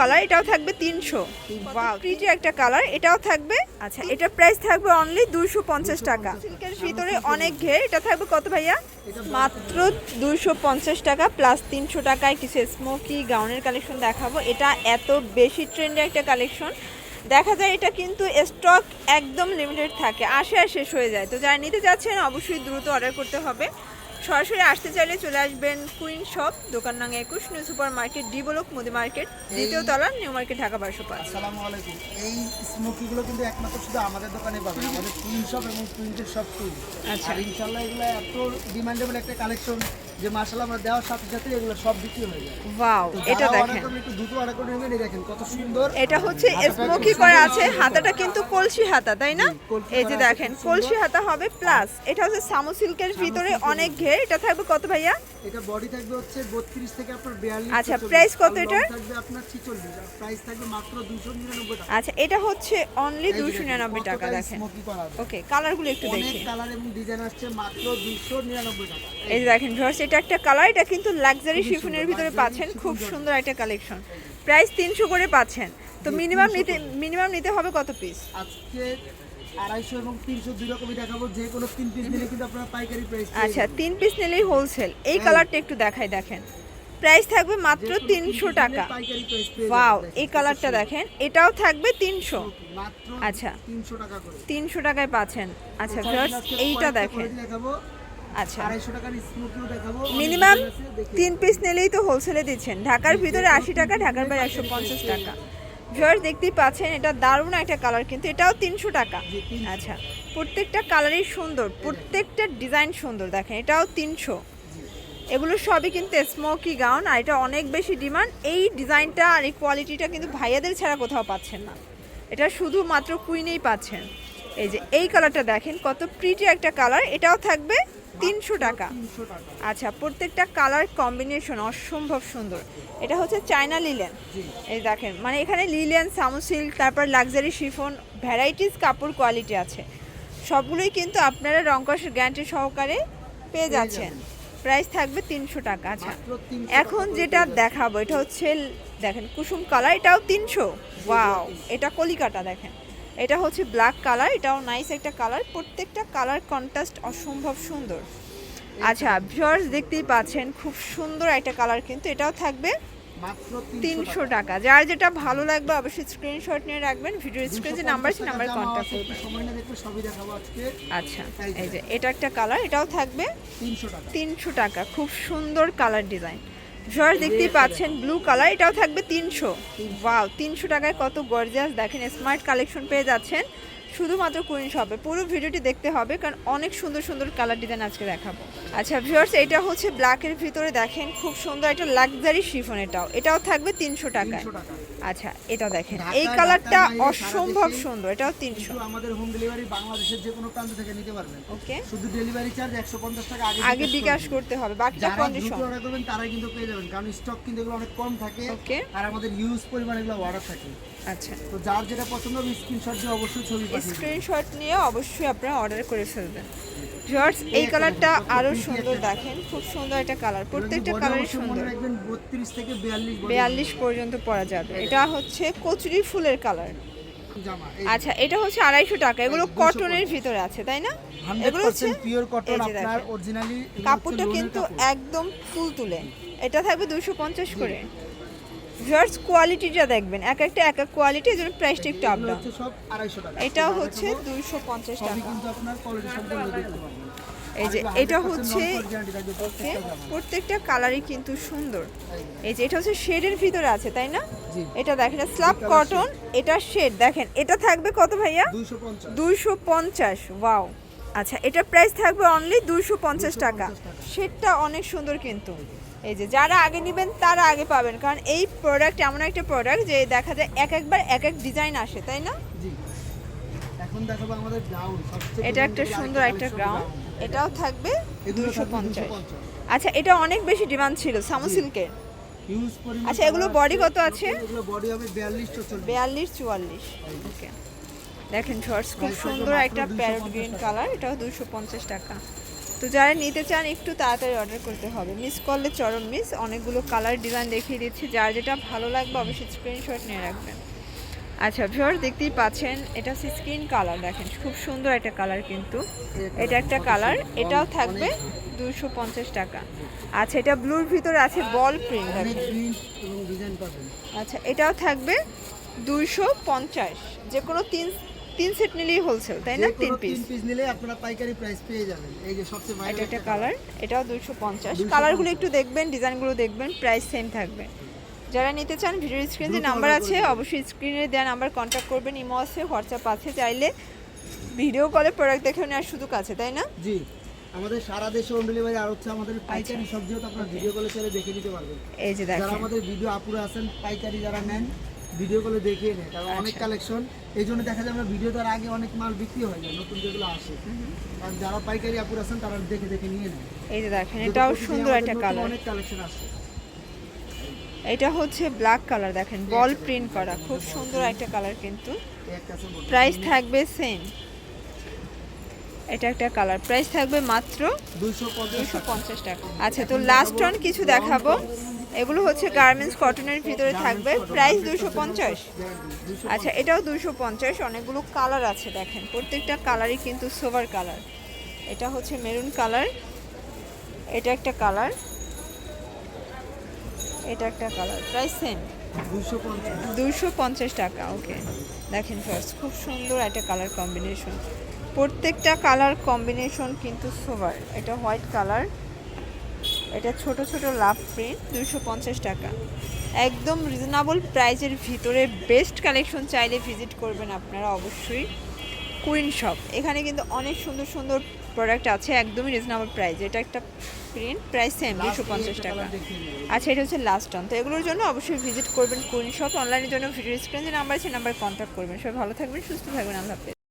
Colour এটাও থাকবে তিনশো। প্রিটি একটা কালার এটাও থাকবে। আচ্ছা এটা প্রাইস থাকবে অনলি দুশো পঞ্চাশ টাকা। সিল্কের ভিতরে অনেক ঘের এটা থাকবে কত ভাইয়া? মাত্র দুশো পঞ্চাশ টাকা প্লাস তিনশো টাকায় কিছু স্মোকি গাউনের কালেকশন দেখাবো। এটা এত বেশি ট্রেন্ডের একটা কালেকশন দেখা যায় এটা কিন্তু স্টক একদম লিমিটেড থাকে। আসে আর শেষ হয়ে যায়। তো যারা নিতে যাচ্ছেন অবশ্যই দ্রুত অর্ডার করতে হবে। সরাসরি আসতে চাইলে চলে আসবেন কুইন শপ দোকান নাম একুশ new super market D block মুদি মার্কেট দ্বিতীয় তলা নিউ মার্কেট ঢাকা বারোশো পাঁচ। আসসালামু আলাইকুম। এই স্মোকিগুলো কিন্তু একমাত্র শুধু আমাদের দোকানে পাবেন। আমাদের কুইন শপ এবং কুইন্টের শপ কুইন। আচ্ছা। ইনশাল্লাহ এগুলো এত ডিমান্ডেবল একটা কালেকশন যে মাসাল্লাহ আমরা দেওয়ার সাথে সাথে এগুলো সব বিক্রি হয়ে যায়। ওয়াও এটা দেখেন। একটু দ্রুত অর্ডার করে নেবেন এই দেখেন কত সুন্দর। এটা হচ্ছে স্মোকি করা আছে? হাতাটা কিন্তু কলসি হাতা তাই না? এই যে দেখেন কলসি হাতা হবে প্লাস এটা হচ্ছে সামু সিল্কের ভিতরে অনেক ঘের। এটা থাকবে কত ভাইয়া? এটা বডি থাকবে হচ্ছে 32 থেকে আপনার 42 আচ্ছা, 46, price কত এটার? থাকবে আপনার 46 প্রাইস থাকবে মাত্র 299 টাকা। আচ্ছা এটা হচ্ছে অনলি এই যে দুশো দেখেন, নিরানব্বই টাকা কতটা দেখেন। ওকে কালারগুলো একটু অনেক দেখি। কালার এবং ডিজাইন আসছে মাত্র 299 টাকা। এই দেখেন ভিউয়ার্স এটা একটা কালার এটা কিন্তু লাক্সারি শিফনের ভিতরে পাচ্ছেন খুব সুন্দর একটা কালেকশন প্রাইস তিনশো করে পাচ্ছেন। তো মিনিমাম নিতে মিনিমাম নিতে হবে কত পিস আজকে আড়াইশো এবং তিনশো দুই রকমই দেখাবো। যে কোনো তিন পিস নিলে কিন্তু আপনারা পাইকারি প্রাইস আচ্ছা তিন পিস নিলেই হোলসেল এই হ্যাঁ। কালারটা একটু দেখাই দেখেন। প্রাইস থাকবে মাত্র তিনশো টাকা। ওয়াও এই কালারটা দেখেন। এটাও থাকবে তিনশো। আচ্ছা। তিনশো টাকায় পাচ্ছেন। আচ্ছা এইটা দেখেন। আচ্ছা। মিনিমাম তিন পিস নিলেই তো হোলসেলে দিচ্ছেন। ঢাকার ভিতরে আশি টাকা ঢাকার বাইরে একশো পঞ্চাশ টাকা। ভিউয়ার্স দেখতেই পাচ্ছেন এটা দারুণ একটা কালার কিন্তু এটাও তিনশো টাকা। আচ্ছা প্রত্যেকটা কালারই সুন্দর প্রত্যেকটা ডিজাইন সুন্দর দেখেন এটাও তিনশো। এগুলো সবই কিন্তু স্মোকি গাউন আর এটা অনেক বেশি ডিমান্ড এই ডিজাইনটা আর এই কোয়ালিটিটা কিন্তু ভাইয়াদের ছাড়া কোথাও পাচ্ছেন না। এটা শুধুমাত্র কুইনেই পাচ্ছেন। এই যে এই কালারটা দেখেন কত প্রিটি একটা কালার এটাও থাকবে তিনশো টাকা। আচ্ছা প্রত্যেকটা কালার কম্বিনেশন অসম্ভব সুন্দর। এটা হচ্ছে চায়না লিলেন এই দেখেন মানে এখানে লিলেন সামুসিল্ক তারপর লাক্সারি শিফন ভ্যারাইটিস কাপড় কোয়ালিটি আছে। সবগুলোই কিন্তু আপনারা রংকসের গ্যারান্টি সহকারে পেয়ে যাচ্ছেন। প্রাইস থাকবে তিনশো টাকা আচ্ছা। এখন যেটা দেখাবো এটা হচ্ছে দেখেন কুসুম কালার এটাও তিনশো। ওয়াও এটা কলিকাটা দেখেন। এটা হচ্ছে ব্ল্যাক কালার এটাও নাইস একটা কালার প্রত্যেকটা কালার কন্ট্রাস্ট অসম্ভব সুন্দর। আচ্ছা ভিউয়ার্স দেখতেই পাচ্ছেন খুব সুন্দর একটা কালার কিন্তু এটাও থাকবে তিনশো টাকা। যার যেটা ভালো লাগবে অবশ্যই স্ক্রিনশট নিয়ে রাখবেন ভিডিও স্ক্রিনে যে নাম্বার আছে নাম্বার কন্ট্যাক্ট করবেন আচ্ছা এই যে এটা একটা কালার এটাও থাকবে তিনশো টাকা। খুব সুন্দর কালার ডিজাইন ভিউয়ার দেখতেই পাচ্ছেন ব্লু কালার এটাও থাকবে তিনশো। ওয়াও তিনশো টাকায় কত গর্জিয়াস দেখেন স্মার্ট কালেকশন পেয়ে যাচ্ছেন। শুধুমাত্র কুইন শপে পুরো ভিডিওটি দেখতে হবে, কারণ অনেক সুন্দর সুন্দর কালার ডিজাইন আজকে দেখাবো। আচ্ছা ভিউয়ার্স, এটা হচ্ছে ব্ল্যাকের ভিতরে দেখেন, খুব সুন্দর একটা লাক্সারি শিফন এটাও। এটাও থাকবে তিনশো টাকায়। আচ্ছা এটা দেখেন। এই কালারটা অসম্ভব সুন্দর এটাও তিনশো। কিন্তু আমাদের হোম ডেলিভারি বাংলাদেশের যে কোনো প্রান্ত থেকে নিতে পারবেন। ওকে। শুধু ডেলিভারি চার্জ একশো পঞ্চাশ টাকা আগে আগে বিকাশ করতে হবে বাকিটা যারা কন্ডিশন অর্ডার করবেন তারাই কিন্তু পেয়ে যাবেন কারণ স্টক কিন্তু এগুলো অনেক কম থাকে। ওকে। আর আমাদের ইউজ পরিমাণ এগুলো অর্ডার থাকে। আচ্ছা। তো যার যেটা পছন্দ হবে স্ক্রিনশট দিয়ে অবশ্যই ছবি পাঠিয়ে দিন। স্ক্রিনশট নিয়ে অবশ্যই আপনারা অর্ডার করে ফেলবেন। জর্জ এই কালারটা আরও সুন্দর দেখেন। খুব সুন্দর একটা কালার। প্রত্যেকটা কালারই সুন্দর। থেকে বিয়াল্লিশ পর্যন্ত পরা যাবে। এটা হচ্ছে কচুরি ফুলের কালার। আচ্ছা এটা হচ্ছে আড়াইশো টাকা। এগুলো কটনের ভিতরে আছে তাই না? এগুলো হচ্ছে পিওর কটন আপনার অরিজিনালি কাপড়টা কিন্তু একদম ফুল তুলে। এটা থাকবে দুশো পঞ্চাশ করে। জর্জ কোয়ালিটিটা দেখবেন। এক একটা এক এক কোয়ালিটি এই জন্য প্রাইসটা একটু আপ ডাউন হচ্ছে দুইশো পঞ্চাশ টাকা। কিন্তু আপনার কোয়ালিটি সম্পূর্ণ দেখতে পারবেন এই যে এটা হচ্ছে ওকে প্রত্যেকটা কালারই কিন্তু সুন্দর। এই যে, এটা হচ্ছে শেডের ভিতরে আছে তাই না? এটা দেখেন colour কটন এটা শেড দেখেন এটা থাকবে কত ভাইয়া? 250 দুইশো পঞ্চাশ ওয়াও আচ্ছা এটা প্রাইস থাকবে অনলি দুইশো পঞ্চাশ টাকা। শেডটা অনেক সুন্দর কিন্তু। এই যে যারা আগে নেবেন তারা আগে পাবেন। কারণ এই প্রোডাক্ট এমন একটা প্রোডাক্ট যে দেখা যায় এক একবার এক এক ডিজাইন আসে তাই না? এখন দেখাবো আমাদের গ্রাউন্ড এটা একটা সুন্দর একটা গ্রাউন্ড। এটাও থাকবে থাকবে পঞ্চাশ। 250 আচ্ছা এটা অনেক বেশি ডিমান্ড ছিল সামু সিল্কের হিউজ আচ্ছা, এগুলো বডি কত আছে? এগুলো বডি হবে 42 to 40 বিয়াল্লিশ চুয়াল্লিশ। ওকে দেখেন শর্টস খুব সুন্দর একটা 250 প্যারট গ্রিন কালার এটাও দুশো পঞ্চাশ টাকা। তো যারা নিতে চান একটু তাড়াতাড়ি অর্ডার করতে হবে। মিস করলে চরম মিস অনেকগুলো কালার ডিজাইন দেখিয়ে দিচ্ছি। যার যেটা ভালো লাগবে অবশ্যই স্ক্রিনশট নিয়ে রাখবেন। আচ্ছা ভিউয়ার দেখতেই পাচ্ছেন এটা হচ্ছে স্কিন কালার দেখেন খুব সুন্দর একটা কালার কিন্তু। এটা একটা কালার এটাও থাকবে দুশো পঞ্চাশ টাকা। আচ্ছা এটা ব্লুর ভিতরে আছে বল প্রিন্ট আচ্ছা এটাও থাকবে দুইশো পঞ্চাশ। যে কোনো তিন তিন সেট নিলেই হোলসেল তাই না? তিন পিস তিন পিস নিলে আপনারা পাইকারি প্রাইস পেয়ে যাবেন। এই যে সবচেয়ে এটা একটা কালার এটাও দুইশো পঞ্চাশ। 250 কালারগুলো একটু দেখবেন ডিজাইনগুলো দেখবেন প্রাইস সেম থাকবে। যারা নিতে চান ভিডিও স্ক্রিনে যে নাম্বার আছে অবশ্যই স্ক্রিনে দেওয়া নাম্বার কন্ট্যাক্ট করবেন। ইমো আছে হোয়াটসঅ্যাপ আছে চাইলে ভিডিও কলে প্রোডাক্ট দেখে নেওয়ার সুযোগ আছে তাই না? জি। আমাদের সারা দেশে হোম ডেলিভারি আর হচ্ছে আমাদের আচ্ছা। পাইকারি সব যেহেতু আপনারা ভিডিও কলে চলে দেখে নিতে পারবেন। এই যে দেখেন। যারা আমাদের ভিডিও আপুরা আছেন পাইকারি যারা নেন ভিডিও কলে দেখিয়ে নেয় কারণ অনেক আচ্ছা। কালেকশন এই জন্য দেখা যায় আমরা ভিডিও দেওয়ার আগে অনেক মাল বিক্রি হয়ে যায় নতুন যেগুলো আসে। আর যারা পাইকারি আপুরা আছেন তারা দেখে দেখে নিয়ে নেয় এই যে দেখেন এটাও সুন্দর একটা কালার অনেক কালেকশন আসে। এটা হচ্ছে ব্ল্যাক কালার দেখেন বল প্রিন্ট করা, খুব সুন্দর একটা কালার কিন্তু। প্রাইস থাকবে সেম এটা একটা কালার প্রাইস থাকবে মাত্র 250 দুশো। পঞ্চাশ টাকা। আচ্ছা তো লাস্ট অন কিছু দেখাবো। এগুলো হচ্ছে গার্মেন্টস কটনের ভিতরে থাকবে। প্রাইস দুশো পঞ্চাশ। আচ্ছা এটাও দুশো পঞ্চাশ। অনেকগুলো কালার আছে, দেখেন। প্রত্যেকটা কালারই কিন্তু সোভার কালার এটা হচ্ছে মেরুন কালার এটা একটা কালার এটা একটা কালার। Price same? 250 দুশো পঞ্চাশ টাকা ওকে। দেখেন ফার্স্ট খুব সুন্দর একটা কালার কম্বিনেশন প্রত্যেকটা কালার কম্বিনেশন কিন্তু সোভার এটা হোয়াইট কালার। এটা ছোট ছোট লাভ প্রিন্ট দুশো পঞ্চাশ টাকা। একদম রিজনেবল প্রাইজের ভিতরে বেস্ট কালেকশন চাইলে ভিজিট করবেন আপনারা অবশ্যই। কুইন শপ এখানে কিন্তু অনেক সুন্দর সুন্দর প্রোডাক্ট আছে একদমই রিজনেবল প্রাইস এটা একটা প্রিন্ট প্রাইস সেম দুশো পঞ্চাশ টাকা। আচ্ছা এটা হচ্ছে লাস্ট অন তো এগুলোর জন্য অবশ্যই ভিজিট করবেন কুইন শপ অনলাইনের জন্য ভিডিও স্ক্রিন যে নাম্বার আছে নাম্বার কন্ট্যাক্ট করবেন। সবাই ভালো থাকবেন সুস্থ থাকবেন আল্লাহ হাফেজ।